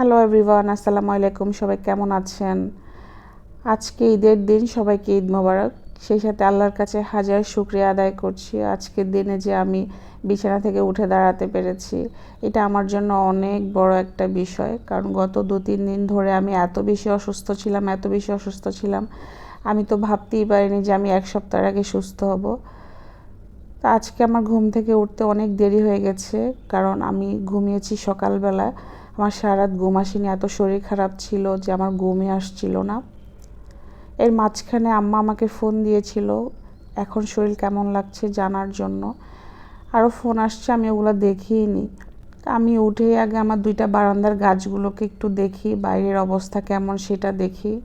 Hello everyone আসসালামু আলাইকুম সবাই কেমন আছেন? আজকে ঈদের দিন, সবাইকে ঈদ মোবারক। সেই সাথে আল্লাহর কাছে হাজার শুক্রিয়া আদায় করছি। আজকের দিনে যে আমি বিছানা থেকে উঠে দাঁড়াতে পেরেছি, এটা আমার জন্য অনেক বড় একটা বিষয়। কারণ গত দু তিন দিন ধরে আমি এত বেশি অসুস্থ ছিলাম, এত বেশি অসুস্থ ছিলাম। আমি তো ভাবতেই পারিনি যে আমি এক সপ্তাহ আগে সুস্থ হব। তা আজকে আমার ঘুম থেকে উঠতে অনেক দেরি হয়ে গেছে, কারণ আমি ঘুমিয়েছি সকালবেলা। আমার সারা রাত ঘুম আসেনি, এত শরীর খারাপ ছিল যে আমার ঘুমই আসছিল না। এর মাঝখানে আম্মা আমাকে ফোন দিয়েছিল, এখন শরীর কেমন লাগছে জানার জন্য। আরও ফোন আসছে, আমি ওগুলো দেখিই নি। আমি উঠেই আগে আমার দুইটা বারান্দার গাছগুলোকে একটু দেখি, বাইরের অবস্থা কেমন সেটা দেখি।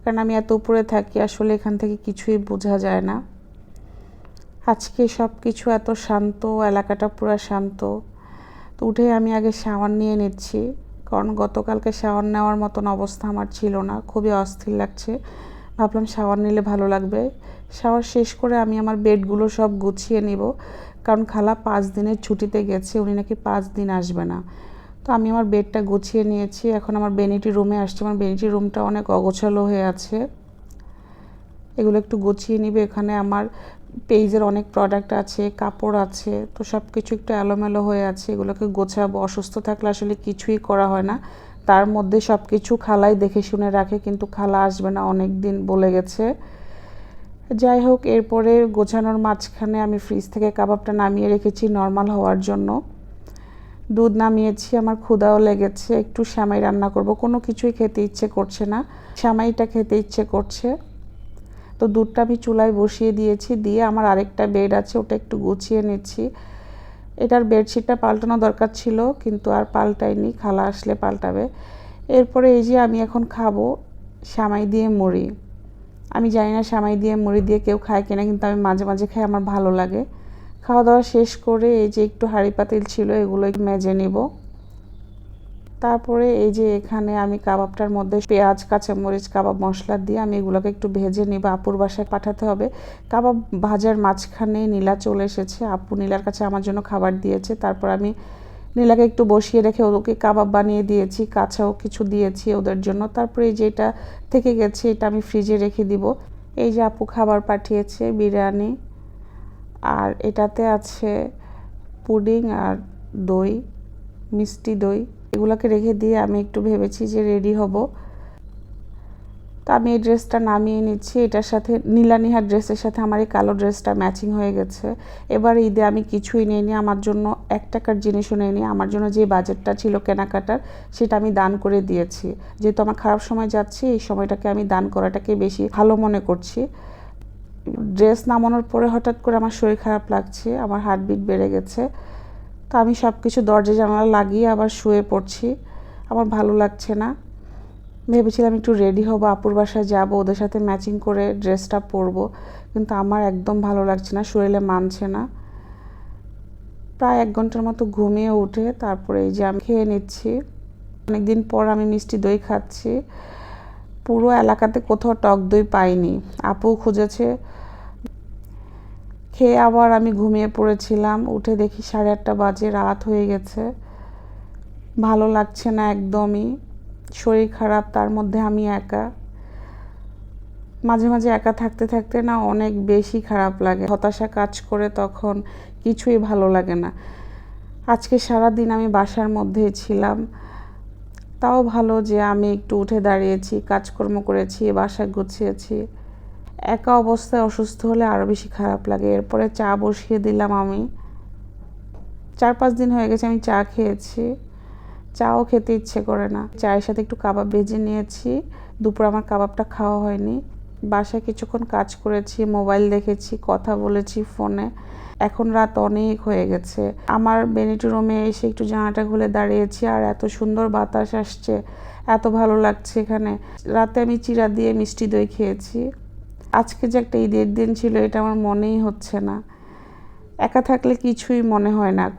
কারণ আমি এত উপরে থাকি, আসলে এখান থেকে কিছুই বোঝা যায় না। আজকে সব কিছু এত শান্ত, এলাকাটা পুরো শান্ত। তো উঠে আমি আগে শাওয়ার নিয়ে নিচ্ছি, কারণ গতকালকে শাওয়ার নেওয়ার মতন অবস্থা আমার ছিল না, খুবই অস্থির লাগছে। ভাবলাম শাওয়ার নিলে ভালো লাগবে। শাওয়ার শেষ করে আমি আমার বেডগুলো সব গুছিয়ে নিব, কারণ খালা পাঁচ দিনের ছুটিতে গেছে, উনি নাকি পাঁচ দিন আসবে না। তো আমি আমার বেডটা গুছিয়ে নিয়েছি, এখন আমার বেনিটি রুমে আসছে, আমার বেনিটি রুমটা অনেক অগোছালো হয়ে আছে। এগুলো একটু গুছিয়ে নিবে। এখানে আমার পেজের অনেক প্রোডাক্ট আছে, কাপড় আছে, তো সব কিছু একটু এলোমেলো হয়ে আছে। এগুলোকে গোছাবো। অসুস্থ থাকলে আসলে কিছুই করা হয় না। তার মধ্যে সব কিছু খালাই দেখে শুনে রাখে, কিন্তু খালা আসবে না অনেক দিন বলে গেছে। যাই হোক, এরপরে গোছানোর মাঝখানে আমি ফ্রিজ থেকে কাবাবটা নামিয়ে রেখেছি নর্মাল হওয়ার জন্য। দুধ নামিয়েছি, আমার ক্ষুদাও লেগেছে। একটু শ্যামাই রান্না করব। কোনো কিছুই খেতে ইচ্ছে করছে না। শ্যামাইটা খেতে ইচ্ছে করছে। তো দুধটা আমি চুলায় বসিয়ে দিয়েছি, দিয়ে আমার আরেকটা বেড আছে, ওটা একটু গুছিয়ে নিচ্ছি। এটার বেডশিটটা পাল্টানো দরকার ছিল, কিন্তু আর পাল্টাইনি খালা আসলে পাল্টাবে। এরপরে এই যে আমি এখন খাব সামাই দিয়ে মুড়ি। আমি জানি না সামাই দিয়ে মুড়ি দিয়ে কেউ খায় কিনা, কিন্তু আমি মাঝে মাঝে খাই, আমার ভালো লাগে। খাওয়া দাওয়া শেষ করে এই যে একটু হাঁড়ি পাতিল ছিল, এগুলো মেজে নিব। তারপরে এই যে এখানে আমি কাবাবটার মধ্যে পেঁয়াজ, কাঁচামরিচ, কাবাব মশলা দিয়ে আমি এগুলোকে একটু ভেজে নিব। আপুর বাসায় পাঠাতে হবে। কাবাব ভাজার মাঝখানে নীলা চলে এসেছে। আপু নীলার কাছে আমার জন্য খাবার দিয়েছে। তারপর আমি নীলাকে একটু বসিয়ে রেখে ওদেরকে কাবাব বানিয়ে দিয়েছি, কাঁচাও কিছু দিয়েছি ওদের জন্য। তারপরে এই যে এটা থেকে গেছে, এটা আমি ফ্রিজে রেখে দিব। এই যে আপু খাবার পাঠিয়েছে বিরিয়ানি। আর এটাতে আছে পুডিং আর দই, মিষ্টি দই। এগুলোকে রেখে দিয়ে আমি একটু ভেবেছি যে রেডি হব। তো আমি এই ড্রেসটা নামিয়ে নিচ্ছি। এটার সাথে নীলানিহার ড্রেসের সাথে আমার এই কালো ড্রেসটা ম্যাচিং হয়ে গেছে। এবার ঈদে আমি কিছুই নিইনি, আমার জন্য এক টাকার জিনিসও নিইনি। আমার জন্য যে বাজেটটা ছিল কেনাকাটার, সেটা আমি দান করে দিয়েছি। যেহেতু আমার খারাপ সময় যাচ্ছে, এই সময়টাকে আমি দান করাটাকে বেশি ভালো মনে করছি। ড্রেস নামানোর পরে হঠাৎ করে আমার শরীর খারাপ লাগছে, আমার হার্টবিট বেড়ে গেছে। তো আমি সব কিছু দরজা জানালা লাগিয়ে আবার শুয়ে পড়ছি। আমার ভালো লাগছে না। ভেবেছিলাম একটু রেডি হব, আপুর বাসায় যাব, ওদের সাথে ম্যাচিং করে ড্রেসটা পরবো, কিন্তু আমার একদম ভালো লাগছে না শরীরে মানছে না। প্রায় এক ঘণ্টার মতো ঘুমিয়ে উঠে তারপরে এই যে আমি খেয়ে নিচ্ছি। অনেকদিন পর আমি মিষ্টি দই খাচ্ছি। পুরো এলাকাতে কোথাও টক দই পাইনি। আপু খুঁজেছে খেয়ে আবার আমি ঘুমিয়ে পড়েছিলাম। উঠে দেখি সাড়ে আটটা বাজে, রাত হয়ে গেছে। ভালো লাগছে না একদমই। শরীর খারাপ, তার মধ্যে আমি একা। মাঝে মাঝে একা থাকতে থাকতে না অনেক বেশি খারাপ লাগে। হতাশা কাজ করে তখন কিছুই ভালো লাগে না। আজকে সারা দিন আমি বাসার মধ্যে ছিলাম। তাও ভালো যে আমি একটু উঠে দাঁড়িয়েছি, কাজকর্ম করেছি বাসায় গুছিয়েছি। একা অবস্থায় অসুস্থ হলে আরও বেশি খারাপ লাগে। এরপরে চা বসিয়ে দিলাম আমি। চার পাঁচ দিন হয়ে গেছে আমি চা খেয়েছি। চাও খেতে ইচ্ছে করে না। চায়ের সাথে একটু কাবাব ভেজে নিয়েছি। দুপুর আমার কাবাবটা খাওয়া হয়নি। বাসায় কিছুক্ষণ কাজ করেছি, মোবাইল দেখেছি, কথা বলেছি ফোনে। এখন রাত অনেক হয়ে গেছে। আমার বেনিটি রুমে এসে একটু জানাটা খুলে দাঁড়িয়েছি আর এত সুন্দর বাতাস আসছে, এত ভালো লাগছে এখানে। রাতে আমি চিরা দিয়ে মিষ্টি দই খেয়েছি। আজকে যে একটা ঈদের দিন ছিল, এটা আমার মনেই হচ্ছে না। একা থাকলে কিছুই মনে হয় না।